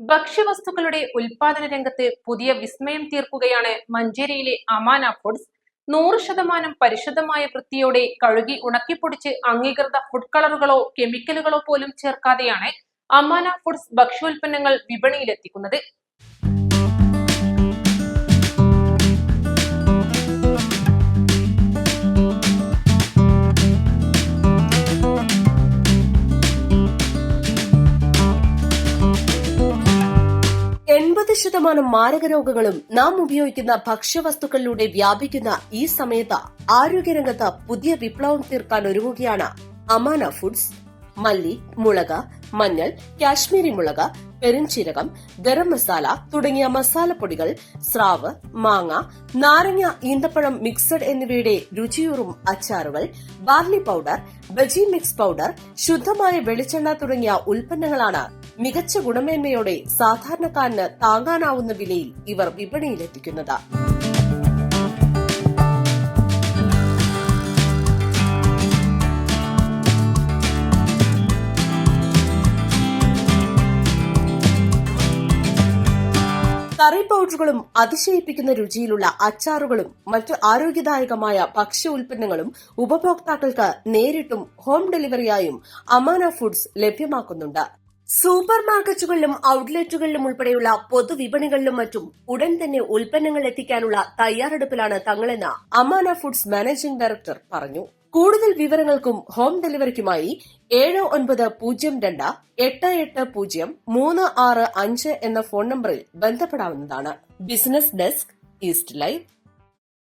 ഭക്ഷ്യവസ്തുക്കളുടെ ഉൽപാദന രംഗത്ത് പുതിയ വിസ്മയം തീർക്കുകയാണ് മഞ്ചേരിയിലെ അമാന ഫുഡ്സ്. നൂറ് ശതമാനം പരിശുദ്ധമായ വൃത്തിയോടെ കഴുകി ഉണക്കിപ്പൊടിച്ച് അംഗീകൃത ഫുഡ് കളറുകളോ കെമിക്കലുകളോ പോലും ചേർക്കാതെയാണ് അമാന ഫുഡ്സ് ഭക്ഷ്യോൽപ്പന്നങ്ങൾ വിപണിയിലെത്തിക്കുന്നത്. എൺപത് ശതമാനം മാരക രോഗങ്ങളും നാം ഉപയോഗിക്കുന്ന ഭക്ഷ്യവസ്തുക്കളിലൂടെ വ്യാപിക്കുന്ന ഈ സമയത്ത് ആരോഗ്യരംഗത്ത് പുതിയ വിപ്ലവം തീർക്കാൻ ഒരുങ്ങുകയാണ് അമാന ഫുഡ്സ്. മല്ലി മുളക് മഞ്ഞൾ കാശ്മീരി മുളക് പെരുംചീരകം ഗരം മസാല തുടങ്ങിയ മസാലപ്പൊടികൾ സ്രാവ് മാങ്ങ നാരങ്ങ ഈന്തപ്പഴം മിക്സഡ് എന്നിവയുടെ രുചിയൂറും അച്ചാറുകൾ barley powder bajji mix powder ശുദ്ധമായ വെളിച്ചെണ്ണ തുടങ്ങിയ ഉൽപ്പന്നങ്ങളാണ് മികച്ച ഗുണമേന്മയോടെ സാധാരണക്കാരന് താങ്ങാനാവുന്ന വിലയിൽ ഇവർ വിപണിയിലെത്തിക്കുന്നത്. കറി പൗഡറുകളും അതിശയിപ്പിക്കുന്ന രുചിയിലുള്ള അച്ചാറുകളും മറ്റ് ആരോഗ്യദായകമായ ഭക്ഷ്യ ഉൽപ്പന്നങ്ങളും ഉപഭോക്താക്കൾക്ക് നേരിട്ടും ഹോം ഡെലിവറിയായും അമാന ഫുഡ്സ് ലഭ്യമാക്കുന്നുണ്ട്. സൂപ്പർ മാർക്കറ്റുകളിലും ഔട്ട്ലെറ്റുകളിലും ഉൾപ്പെടെയുള്ള പൊതുവിപണികളിലും മറ്റും ഉടൻ തന്നെ ഉൽപ്പന്നങ്ങൾ എത്തിക്കാനുള്ള തയ്യാറെടുപ്പിലാണ് തങ്ങളെന്ന് അമാന ഫുഡ്സ് മാനേജിംഗ് ഡയറക്ടർ പറഞ്ഞു. കൂടുതൽ വിവരങ്ങൾക്കും ഹോം ഡെലിവറിക്കുമായി ഏഴ് ഒൻപത് പൂജ്യം രണ്ട് എട്ട് എട്ട് പൂജ്യം മൂന്ന് ആറ് അഞ്ച് എന്ന ഫോൺ നമ്പറിൽ ബന്ധപ്പെടാവുന്നതാണ്. Business desk east live.